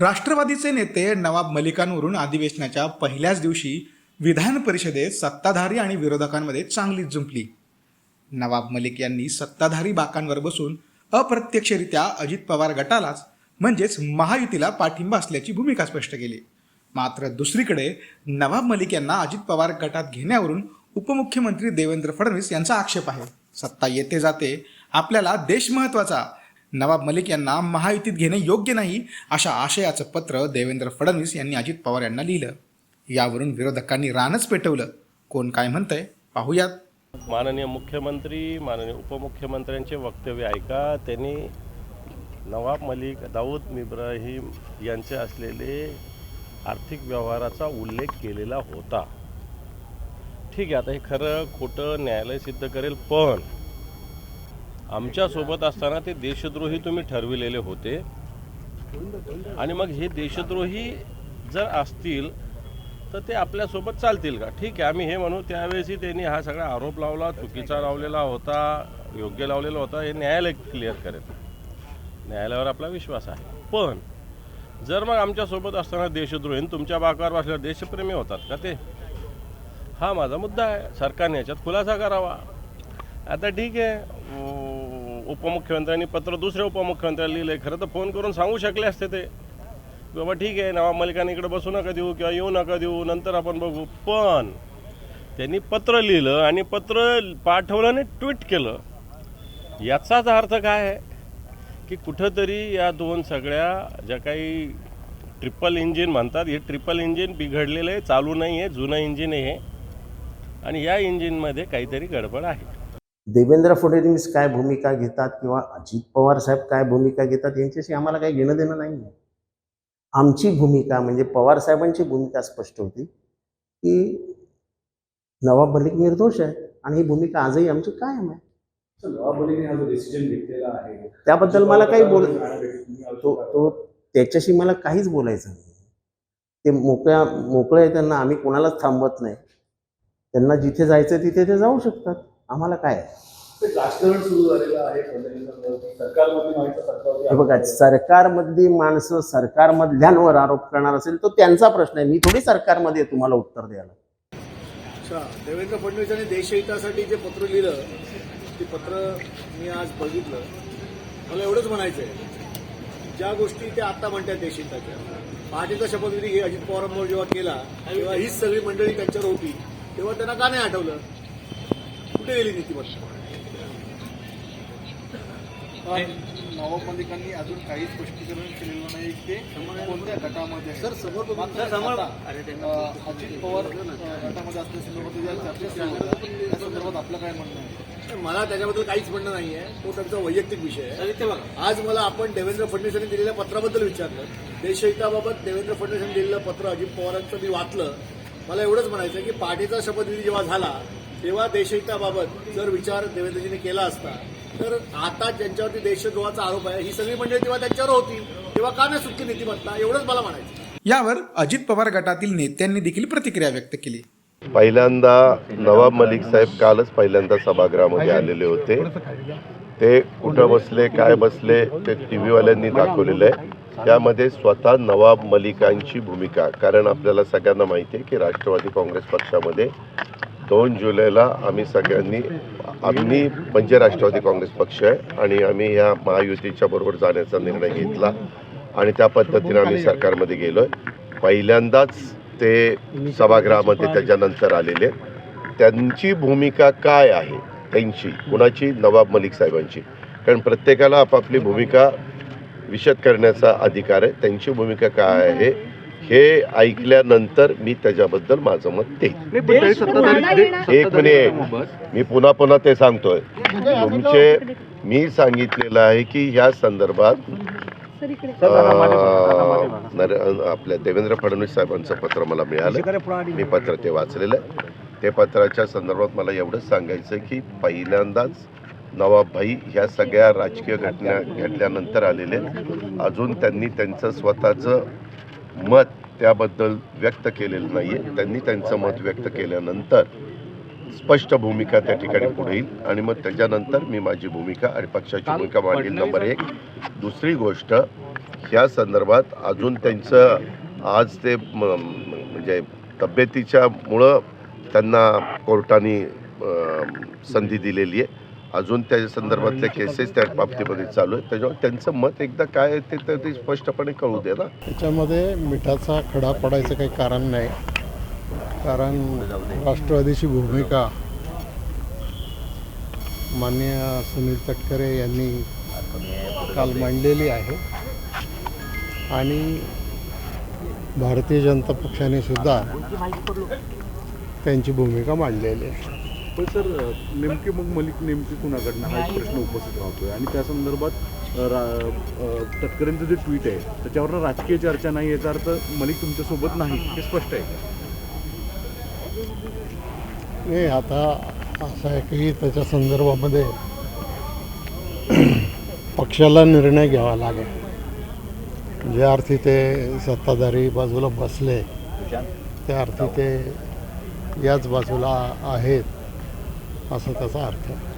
राष्ट्रवादीचे नेते नवाब मलिकांवरून अधिवेशनाच्या पहिल्याच दिवशी विधान परिषदेत सत्ताधारी आणि विरोधकांमध्ये चांगलीच जुंपली. नवाब मलिक यांनी सत्ताधारी बाकांवर बसून अप्रत्यक्षरित्या अजित पवार गटालाच म्हणजेच महायुतीला पाठिंबा असल्याची भूमिका स्पष्ट केली. मात्र दुसरीकडे नवाब मलिक यांना अजित पवार गटात घेण्यावरून उपमुख्यमंत्री देवेंद्र फडणवीस यांचा आक्षेप आहे. सत्ता येते जाते आपल्याला देश महत्त्वाचा नवाब मलिक यांना महायुतीत घेणे योग्य नाही अशा आशयाचं पत्र देवेंद्र फडणवीस यांनी अजित पवार यांना लिहिलं. यावरून विरोधकांनी रानच पेटवलं. कोण काय म्हणतंय पाहूयात. माननीय मुख्यमंत्री माननीय उपमुख्यमंत्र्यांचे वक्तव्य ऐका. त्यांनी नवाब मलिक दाऊद इब्राहिम यांचे असलेले आर्थिक व्यवहाराचा उल्लेख केलेला होता. ठीक आहे आता हे खरं खोटं न्यायालय सिद्ध करेल पण आमच्यासोबत असताना ते देशद्रोही तुम्ही ठरविलेले होते. आणि मग हे देशद्रोही जर असतील तर ते आपल्यासोबत चालतील का? ठीक आहे आम्ही हे म्हणू त्यावेळेसही त्यांनी हा सगळा आरोप लावला चुकीचा लावलेला होता योग्य लावलेला होता हे न्यायालय क्लिअर करेल. न्यायालयावर आपला विश्वास आहे. पण जर मग आमच्यासोबत असताना देशद्रोहीन तुमच्या बाकावर बसल्यावर देशप्रेमी होतात का ते? हा माझा मुद्दा आहे. सरकारने याच्यात खुलासा करावा. आता ठीक आहे उपमुख्यमंत्र्यांनी पत्र दुसऱ्या उपमुख्यमंत्र्यांना लिहिलं आहे खरं तर फोन करून सांगू शकले असते ते. बाबा ठीक आहे नवा मलिकांनी इकडे बसू नका देऊ किंवा येऊ नका देऊ नंतर आपण बघू. पण त्यांनी पत्र लिहिलं आणि पत्र पाठवलं आणि ट्विट केलं. याचाच अर्थ काय आहे? की कुठंतरी या दोन सगळ्या ज्या काही ट्रिपल इंजिन म्हणतात हे ट्रिपल इंजिन बिघडलेलं आहे चालू नाही आहे जुनं इंजिन आहे. आणि या इंजिनमध्ये काहीतरी गडबड आहे. देवेंद्र फडणवीस काय भूमिका घेतात किंवा अजित पवार साहेब काय भूमिका घेतात यांच्याशी आम्हाला काही घेणं देणं नाही. आहे आमची भूमिका म्हणजे पवार साहेबांची भूमिका स्पष्ट होती की नवाब मलिक निर्दोष आहे आणि ही भूमिका आजही आमची कायम आहे. नवाब मलिकने हा जो डिसिजन घेतलेला आहे त्याबद्दल मला काही बोल तो तो तो त्याच्याशी मला काहीच बोलायचं नाही. ते मोकळ्या मोकळे आहे त्यांना आम्ही कोणालाच थांबवत नाही. त्यांना जिथे जायचं तिथे ते जाऊ शकतात. आम्हाला काय? आहे राजकारण सुरू झालेलं आहे सरकारमध्ये हे बघा सरकारमधली माणसं सरकारमधल्यांवर आरोप करणार असेल तो त्यांचा प्रश्न आहे. मी थोडी सरकारमध्ये तुम्हाला उत्तर द्यायला. अच्छा देवेंद्र फडणवीसांनी देशहितासाठी जे पत्र लिहिलं ते पत्र मी आज बघितलं. मला एवढंच म्हणायचं आहे ज्या गोष्टी ते आता म्हणतात देशहिताच्या पहाटेचा शपथविधी हे अजित पवारांवर जेव्हा केला तेव्हा हीच सगळी मंडळी त्यांच्यावर होती. तेव्हा त्यांना का नाही आठवलं? गेली नीतिमत्ता नवाब मलिकांनी अजून काही स्पष्टीकरण केलेलं नाही ते कोणत्या गटामध्ये. सर समोर अजित पवार गटामध्ये असल्यासंदर्भात ज्या चर्चा सुरू होत्या त्या संदर्भात आपलं काय म्हणणं आहे? मला त्याच्याबद्दल काहीच म्हणणं नाहीये तो त्यांचा वैयक्तिक विषय आहे. आज मला आपण देवेंद्र फडणवीस यांनी दिलेल्या पत्राबद्दल विचारलं. देशहिताबाबत देवेंद्र फडणवीस यांनी दिलेलं पत्र अजित पवारांचं मी वाचलं. मला एवढंच म्हणायचं की पार्टीचा शपथविधी जेव्हा झाला तेव्हा देशहिताबाबत जर विचार देवेंद्रजींनी केला असता तर आता ज्यांच्यावरती देशद्रोहाचा आरोप आहे ही सगळी मंडळी तेव्हा त्यांच्यावर होती. तेव्हा का नाही सुटली नीतिमत्ता एवढंच मला म्हणायचं यावर अजित पवार गटातील नेत्यांनी देखील प्रतिक्रिया व्यक्त केली. पहिल्यांदा नवाब मलिक साहेब कालच पहिल्यांदा सभागृहामध्ये आलेले होते. ते कुठं बसले काय बसले ते टी व्हीवाल्यांनी दाखवलेलं आहे. त्यामध्ये स्वतः नवाब मलिकांची भूमिका कारण आपल्याला सगळ्यांना माहिती आहे की राष्ट्रवादी काँग्रेस पक्षामध्ये दोन जुलैला आम्ही सगळ्यांनी आम्ही म्हणजे राष्ट्रवादी काँग्रेस पक्ष आहे आणि आम्ही ह्या महायुतीच्या बरोबर जाण्याचा निर्णय घेतला आणि त्या पद्धतीने आम्ही सरकारमध्ये गेलो आहे पहिल्यांदाच ते सभागृहामध्ये त्याच्यानंतर आलेले त्यांची भूमिका काय आहे? त्यांची कुणाची? नवाब मलिक साहेबांची. कारण प्रत्येकाला आपापली भूमिका विशद करण्याचा अधिकार आहे. त्यांची भूमिका काय आहे हे ऐकल्यानंतर मी त्याच्याबद्दल माझं मत देईन. एक मिनिट. मी पुन्हा पुन्हा ते सांगतोय. तुमचे मी सांगितलेलं आहे की ह्या संदर्भात आपल्या देवेंद्र फडणवीस साहेबांचं पत्र मला मिळालं. मी पत्र ते वाचलेलं आहे. ते पत्राच्या संदर्भात मला एवढंच सांगायचं की पहिल्यांदाच नवाबभाई ह्या सगळ्या राजकीय घटना घडल्यानंतर आलेले आहेत. अजून त्यांनी त्यांचं स्वतःचं मत त्याबद्दल व्यक्त केलेलं नाही आहे त्यांनी त्यांचं मत व्यक्त केल्यानंतर स्पष्ट भूमिका त्या ठिकाणी पुढे येईल. आणि मग त्याच्यानंतर मी माझी भूमिका आणि पक्षाची भूमिका मांडील नंबर एक. दुसरी गोष्ट ह्या संदर्भात अजून त्यांचं आज ते म्हणजे तब्येतीच्यामुळं त्यांना कोर्टाने संधी दिलेली आहे. अजून त्या संदर्भातल्या केसेस त्या बाबतीमध्ये चालू आहेत. त्याच्यामुळे त्यांचं मत एकदा काय आहे ते तर ते स्पष्टपणे कळू दे ना. त्याच्यामध्ये मिठाचा खडा पडायचं काही कारण नाही. कारण राष्ट्रवादीची भूमिका मान्य सुनील तटकरे यांनी काल मांडलेली आहे. आणि भारतीय जनता पक्षाने सुद्धा त्यांची भूमिका मांडलेली आहे. पण सर नेमके मग मलिक नेमके कुणाकडनं हा एक प्रश्न उपस्थित राहतोय? आणि त्या संदर्भात रा- तटकरेंचं जे ट्विट आहे त्याच्यावर राजकीय चर्चा नाही याचा अर्थ मलिक तुमच्यासोबत नाही हे स्पष्ट आहे नाही आता असं आहे की त्याच्या संदर्भामध्ये पक्षाला निर्णय घ्यावा लागेल. ज्या अर्थी ते सत्ताधारी बाजूला बसले त्या अर्थी ते याच बाजूला आहेत. असं त्याचा अर्थ आहे.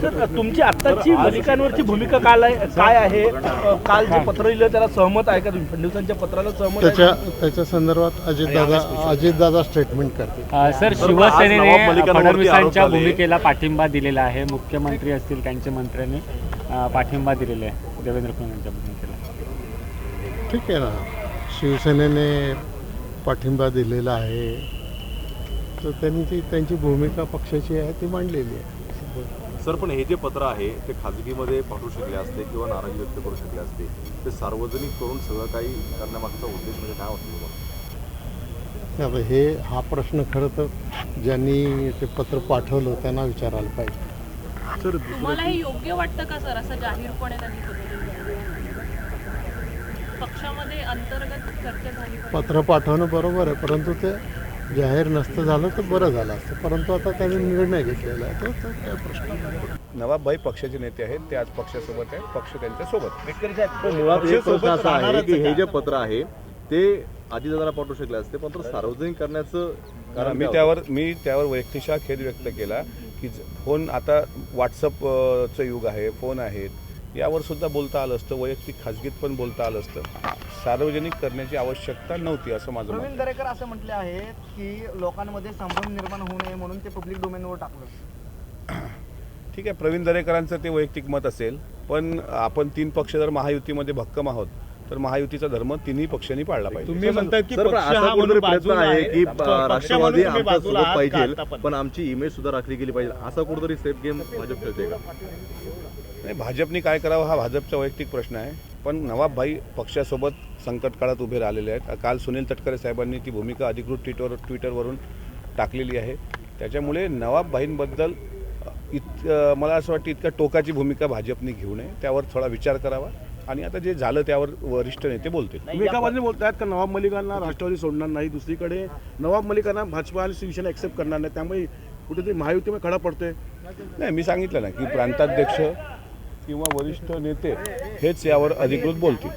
सर तुमची आत्ताची मलिकांवरची भूमिका काय आहे काय आहे? काल जे पत्र लिहिलं त्याला सहमत आहे का तुम्ही? फडणवीसांच्या पत्राला सहमत आहे त्याच्या त्याच्या संदर्भात अजितदादा अजितदादा स्टेटमेंट करतील. अ, सर शिवसेनेने फडणवीसांच्या. भूमिकेला पाठिंबा दिलेला आहे. मुख्यमंत्री असतील त्यांच्या मंत्र्यांनी अ, पाठिंबा दिलेला आहे. देवेंद्र फडणवीसांच्या भूमिकेला. ठीक आहे ना. शिवसेनेने पाठिंबा दिलेला आहे. तर त्यांनी ती त्यांची भूमिका पक्षाची आहे ती मांडलेली आहे सर पण हे जे पत्र आहे ते खाजगीमध्ये पाठवू शकले असते किंवा नाराजी व्यक्त करू शकले असते ते सार्वजनिक करून सगळं काही करण्यामागचा उद्देश म्हणजे काय आता हे हा प्रश्न खरं तर ज्यांनी ते पत्र पाठवलं त्यांना विचारायला पाहिजे सर तुम्हाला हे योग्य वाटतं का सर असं जाहीरपणे? पक्षामध्ये अंतर्गत चर्चा झाली. पत्र पाठवणं बरोबर आहे परंतु ते जाहीर नसतं झालं तर बरं झालं असतं. परंतु आता त्यांनी निर्णय घेतलेला आहे. तो तो काय प्रश्न नाही. नवाबभाई पक्षाचे नेते आहेत ते आज पक्षासोबत आहेत पक्ष त्यांच्यासोबत पण मुळात एक प्रश्न असा आहे की हे जे पत्र आहे ते अजितदादाला पाठवू शकले असते पण सार्वजनिक करण्याचं कारण मी त्यावर मी त्यावर वैयक्तिकशा खेद व्यक्त केला की ज- फोन आता व्हॉट्सअपचं युग आहे फोन आहेत. यावर सुद्धा बोलता आलं असतं वैयक्तिक खाजगीत पण बोलता आलं असतं. सार्वजनिक करण्याची आवश्यकता नव्हती असं माझं मत. प्रवीण दरेकर असं म्हटले आहेत की लोकांमध्ये संभ्रम निर्माण होऊ नये म्हणून ते पब्लिक डोमेनवर टाकलं. ठीक आहे प्रवीण दरेकरांचं ते वैयक्तिक मत असेल पण आपण तीन पक्ष जर महायुतीमध्ये भक्कम आहोत तर महायुतीचा धर्म तिन्ही पक्षांनी पाळला पाहिजे. तुम्ही म्हणताय की सर पण पक्ष असा हा कुठेतरी म्हणून प्रयत्न बाजूला आहे की पक्ष अ, म्हणून राष्ट्रवादी तुम्ही आमच्या बाजूला सोबत आहात पाहिजे का? पण? आमची इमेज सुद्धा राखली गेली पाहिजे. असा कुठेतरी सेफ गेम भाजप खेळते का? नाही भाजपने काय करावं हा भाजपचा वैयक्तिक प्रश्न आहे. पण नवाबभाई पक्षासोबत संकट काळात उभे राहिलेले आहेत. काल सुनील तटकरे साहेबांनी ती भूमिका अधिकृत ट्विटर ट्विटरवरून टाकलेली आहे. त्याच्यामुळे नवाबभाईंबद्दल इत मला असं वाटतं इतक्या टोकाची भूमिका भाजपने घेऊ नये. त्यावर थोडा विचार करावा. आणि आता जे झालं त्यावर वरिष्ठ नेते बोलतील. तुम्ही एका बाजूने बोलतायत का? नवाब मलिकांना राष्ट्रवादी सोडणार नाही दुसरीकडे. नवाब मलिकांना भाजपा आणि शिवसेना एक्सेप्ट करणार नाही. त्यामुळे कुठेतरी महायुतीमध्ये खडा पडतोय. नाही मी सांगितलं ना की प्रांताध्यक्ष किंवा वरिष्ठ नेते हेच यावर अधिकृत बोलतील.